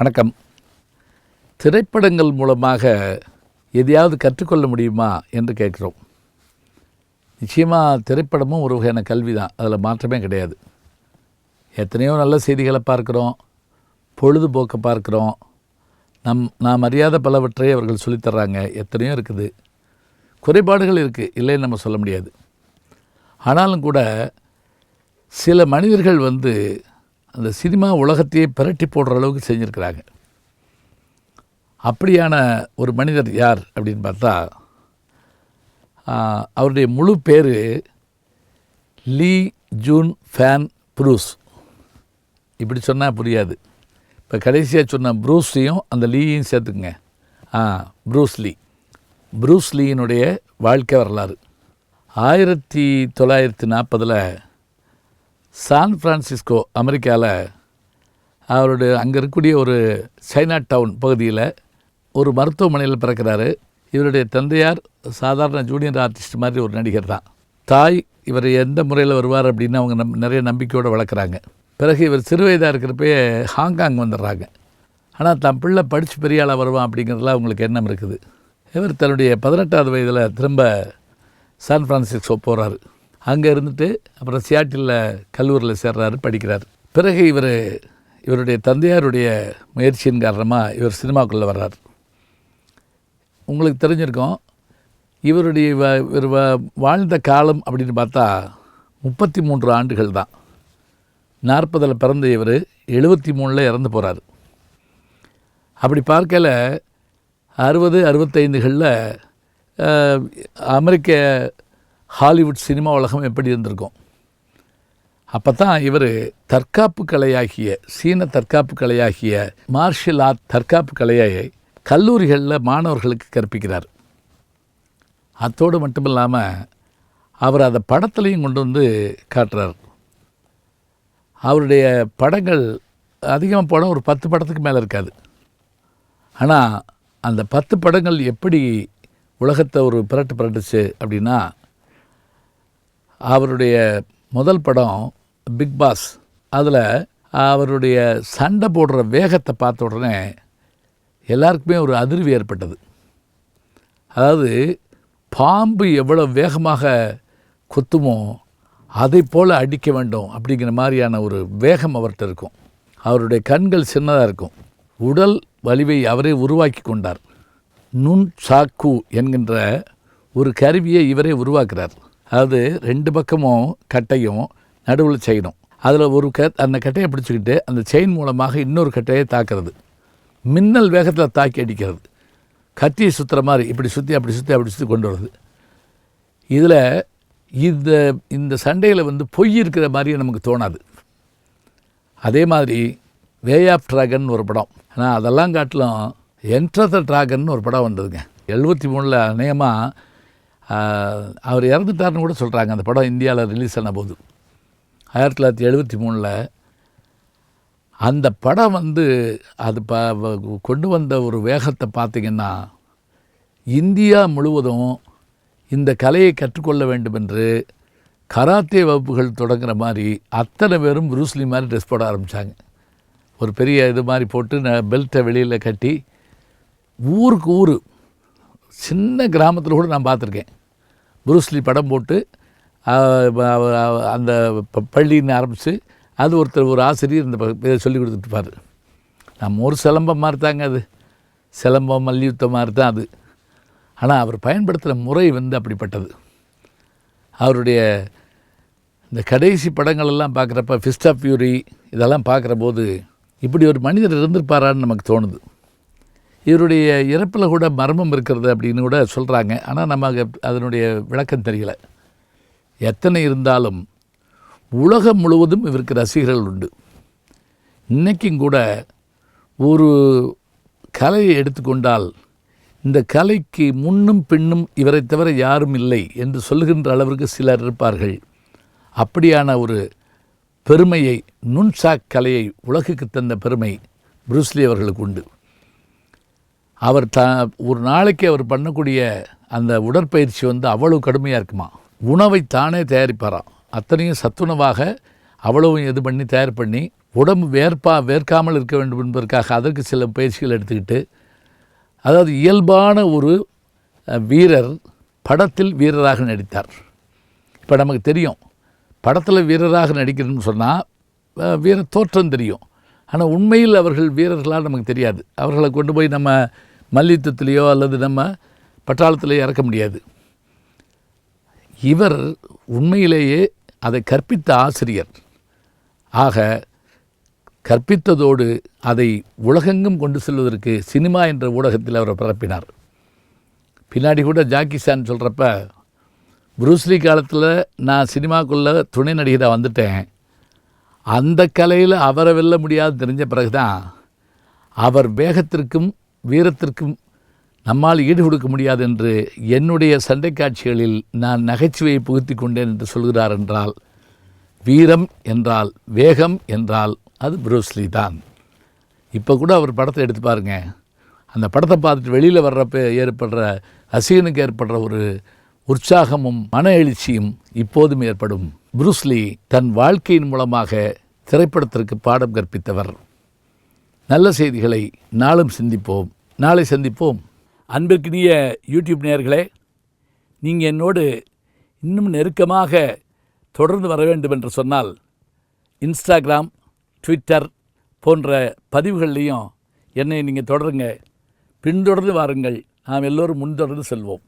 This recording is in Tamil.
வணக்கம். திரைப்படங்கள் மூலமாக எதையாவது கற்றுக்கொள்ள முடியுமா என்று கேட்குறோம். நிச்சயமாக திரைப்படமும் ஒரு வகையான கல்வி தான் அதில் மாற்றமே கிடையாது. எத்தனையோ நல்ல செய்திகளை பார்க்குறோம். பொழுதுபோக்கை பார்க்குறோம். நம் நாம் அறியாத பலவற்றை அவர்கள் சொல்லித்தர்றாங்க எத்தனையோ இருக்குது. குறைபாடுகள் இருக்குது இல்லைன்னு நம்ம சொல்ல முடியாது. ஆனாலும் கூட சில மனிதர்கள் வந்து அந்த சினிமா உலகத்தையே பிரட்டி போடுற அளவுக்கு செஞ்சுருக்கிறாங்க. அப்படியான ஒரு மனிதர் யார் அப்படின்னு பார்த்தா அவருடைய முழு பேர் லீ ஜூன் ஃபேன் ப்ரூஸ். இப்படி சொன்னால் புரியாது. இப்போ கடைசியாக சொன்ன ப்ரூஸையும் அந்த லீயையும் சேர்த்துக்குங்க. ஆ ப்ரூஸ்லி ப்ரூஸ்லியினுடைய வாழ்க்கை வரலாறு. ஆயிரத்தி தொள்ளாயிரத்தி நாற்பதில் சான் ஃப்ரான்சிஸ்கோ அமெரிக்காவில் அவருடைய அங்கே இருக்கக்கூடிய ஒரு சைனா டவுன் பகுதியில் ஒரு மருத்துவமனையில் பிறக்கிறாரு. இவருடைய தந்தையார் சாதாரண ஜூனியர் ஆர்டிஸ்ட் மாதிரி ஒரு நடிகர் தான். தாய் இவர் எந்த முறையில் வருவார் அப்படின்னு அவங்க நம் நிறைய நம்பிக்கையோடு வளர்க்குறாங்க. பிறகு இவர் சிறு வயதாக இருக்கிறப்பயே ஹாங்காங் வந்துடுறாங்க. ஆனால் தன் பிள்ளை படித்து பெரிய ஆளாக வருவான் அப்படிங்கிறதுல அவங்களுக்கு எண்ணம் இருக்குது. இவர் தன்னுடைய பதினெட்டாவது வயதில் திரும்ப சான் ஃப்ரான்சிஸ்கோ போகிறாரு அங்கே இருந்துட்டு அப்புறம் சியாட்டிலில் கல்லூரியில் சேர்றாரு படிக்கிறார். பிறகு இவர் இவருடைய தந்தையாருடைய முயற்சியின் காரணமாக இவர் சினிமாக்குள்ளே வர்றார். உங்களுக்கு தெரிஞ்சிருக்கோம் இவருடைய வ- இவர் வாழ்ந்த காலம் அப்படின்னு பார்த்தா முப்பத்தி மூன்று ஆண்டுகள் தான். நாற்பதில் பிறந்த இவர் எழுபத்தி மூணில் இறந்து போகிறார் அப்படி பார்க்கல அறுபது அறுபத்தைந்துகளில் அமெரிக்க ஹாலிவுட் சினிமா உலகம் எப்படி இருந்திருக்கும்? அப்போ தான் இவர் தற்காப்பு கலையாகிய சீன தற்காப்பு கலையாகிய மார்ஷியல் ஆர்ட் தற்காப்பு கலையை கல்லூரிகளில் மாணவர்களுக்கு கற்பிக்கிறார். அத்தோடு மட்டும் இல்லாமல் அவர் அதை படத்துலையும் கொண்டு வந்து காட்டுறார். அவருடைய படங்கள் அதிகமாக படம் ஒரு பத்து படத்துக்கு மேலே இருக்காது. ஆனால் அந்த பத்து படங்கள் எப்படி உலகத்தை ஒரு பிரட்டு பிரட்டுச்சு அப்படின்னா அவருடைய முதல் படம் பிக் பாஸ் அதில் அவருடைய சண்டை போடுற வேகத்தை பார்த்த உடனே எல்லாருக்குமே ஒரு அதிர்வு ஏற்பட்டது. அதாவது பாம்பு எவ்வளோ வேகமாக கொத்துமோ அதை போல் அடிக்க வேண்டும் அப்படிங்கிற மாதிரியான ஒரு வேகம் அவர்கிட்ட இருக்கும். அவருடைய கண்கள் சின்னதாக இருக்கும். உடல் வலிவை அவரே உருவாக்கி கொண்டார். நுண் சாக்கு என்கின்ற ஒரு கருவியை இவரே உருவாக்குறார். அதாவது ரெண்டு பக்கமும் கட்டையும் நடுவில் செயினும் அதில் ஒரு க அந்த கட்டையை பிடிச்சிக்கிட்டு அந்த செயின் மூலமாக இன்னொரு கட்டையை தாக்குறது. மின்னல் வேகத்தில் தாக்கி அடிக்கிறது. கத்தியை சுற்றுற மாதிரி இப்படி சுற்றி அப்படி சுற்றி அப்படி சுற்றி கொண்டு வருது இதில் இந்த இந்த சண்டையில் வந்து பொய் இருக்கிற மாதிரியே நமக்கு தோணாது. அதே மாதிரி வே ஆஃப் ட்ராகன் ஒரு படம். ஆனால் அதெல்லாம் காட்டிலும் என்ட்ர த ட்ராகன் ஒரு படம் வந்ததுங்க. எழுபத்தி மூணில் அநேகமாக அவர் இறந்துட்டாருன்னு கூட சொல்கிறாங்க அந்த படம் இந்தியாவில் ரிலீஸ் ஆன போது. ஆயிரத்தி தொள்ளாயிரத்தி எழுபத்தி மூணில் அந்த படம் வந்து அது ப வ- கொண்டு வந்த ஒரு வேகத்தை பார்த்திங்கன்னா இந்தியா முழுவதும் இந்த கலையை கற்றுக்கொள்ள வேண்டும் என்று கராத்தே வகுப்புகள் தொடங்குற மாதிரி அத்தனை பேரும் ப்ரூஸ்லி மாதிரி ட்ரெஸ் போட ஆரம்பித்தாங்க ஒரு பெரிய இது மாதிரி போட்டு நான் பெல்ட்டை வெளியில் கட்டி ஊருக்கு ஊர் சின்ன கிராமத்தில் கூட நான் பார்த்துருக்கேன். புருஸ்லி படம் போட்டு அந்த ப- பள்ளின்னு ஆரம்பித்து அது ஒருத்தர் ஒரு ஆசிரியர் இந்த ப- இதை சொல்லி கொடுத்துட்டுப்பார். நம்ம ஒரு சிலம்பம் மாதிரி தாங்க அது. சிலம்பம் மல்யுத்தம் மாதிரி தான் அது. ஆனால் அவர் பயன்படுத்துகிற முறை வந்து அப்படிப்பட்டது. அவருடைய இந்த கடைசி படங்களெல்லாம் பார்க்குறப்ப ஃபிஸ்ட் ஆஃப் ஃபியூரி இதெல்லாம் பார்க்குற போது இப்படி ஒரு மனிதர் இருந்திருப்பாரான்னு நமக்கு தோணுது. இவருடைய இறப்பில் கூட மர்மம் இருக்கிறது அப்படின்னு கூட சொல்கிறாங்க ஆனால் நமக்கு அதனுடைய விளக்கம் தெரியல. எத்தனை இருந்தாலும் உலகம் முழுவதும் இவருக்கு ரசிகர்கள் உண்டு. இன்றைக்கும் கூட ஒரு கலையை எடுத்துக்கொண்டால் இந்த கலைக்கு முன்னும் பின்னும் இவரை தவிர யாரும் இல்லை என்று சொல்லுகின்ற அளவிற்கு சிலர் இருப்பார்கள். அப்படியான ஒரு பெருமையை நுண்சாக் கலையை உலகுக்கு தந்த பெருமை புருஸ்லி அவர்களுக்கு உண்டு. அவர் த ஒரு நாளைக்கு அவர் பண்ணக்கூடிய அந்த உடற்பயிற்சி வந்து அவ்வளவு கடுமையாக இருக்குமா? உணவை தானே தயாரிப்பாராம் அத்தனையும் சத்துணவாக அவ்வளவும் இது பண்ணி தயார் பண்ணி உடம்பு வேர்ப்பா வேர்க்காமல் இருக்க வேண்டும் என்பதற்காக அதற்கு சில பயிற்சிகள் எடுத்துக்கிட்டு அதாவது இயல்பான ஒரு வீரர் படத்தில் வீரராக நடித்தார். இப்போ நமக்கு தெரியும் படத்தில் வீரராக நடிக்கணும்னு சொன்னால் வீர தோற்றம் தெரியும். ஆனால் உண்மையில் அவர்கள் வீரர்களாக நமக்கு தெரியாது. அவர்களை கொண்டு போய் நம்ம மல்யுத்தத்திலேயோ அல்லது நம்ம பட்டாளத்திலேயோ இறக்க முடியாது. இவர் உண்மையிலேயே அதை கற்பித்த ஆசிரியர். ஆக கற்பித்ததோடு அதை உலகெங்கும் கொண்டு செல்வதற்கு சினிமா என்ற ஊடகத்தில் அவர் பரப்பினார். பின்னாடி கூட ஜாக்கி சான் சொல்கிறப்ப புரூஸ்லி காலத்தில் நான் சினிமாக்குள்ளே துணை நடிகராக வந்துட்டேன். அந்த கலையில் அவரை வெல்ல முடியாது தெரிஞ்ச பிறகு தான் அவர் வேகத்திற்கும் வீரத்திற்கும் நம்மால் ஈடு கொடுக்க முடியாது என்று என்னுடைய சண்டை காட்சிகளில் நான் நகைச்சுவையை புகுத்தி கொண்டேன் என்று சொல்கிறார் என்றால் வீரம் என்றால் வேகம் என்றால் அது புரூஸ்லி தான். இப்போ கூட அவர் படத்தை எடுத்து பாருங்க. அந்த படத்தை பார்த்துட்டு வெளியில் வர்றப்ப ஏற்படுற ரசிகனுக்கு ஏற்படுற ஒரு உற்சாகமும் மன எழுச்சியும் இப்போதும் ஏற்படும். புருஸ்லி தன் வாழ்க்கையின் மூலமாக திரைப்படத்திற்கு பாடம் கற்பித்தவர். நல்ல செய்திகளை நாளும் சிந்திப்போம். நாளை சந்திப்போம். அன்பிற்கினிய யூடியூப் நேயர்களே நீங்கள் என்னோடு இன்னும் நெருக்கமாக தொடர்ந்து வர வேண்டும் என்று சொன்னால் இன்ஸ்டாகிராம் ட்விட்டர் போன்ற பதிவுகள்லையும் என்னை நீங்கள் தொடருங்க. பின்தொடர்ந்து வாருங்கள். நாம் எல்லோரும் முன்தொடர்ந்து செல்வோம்.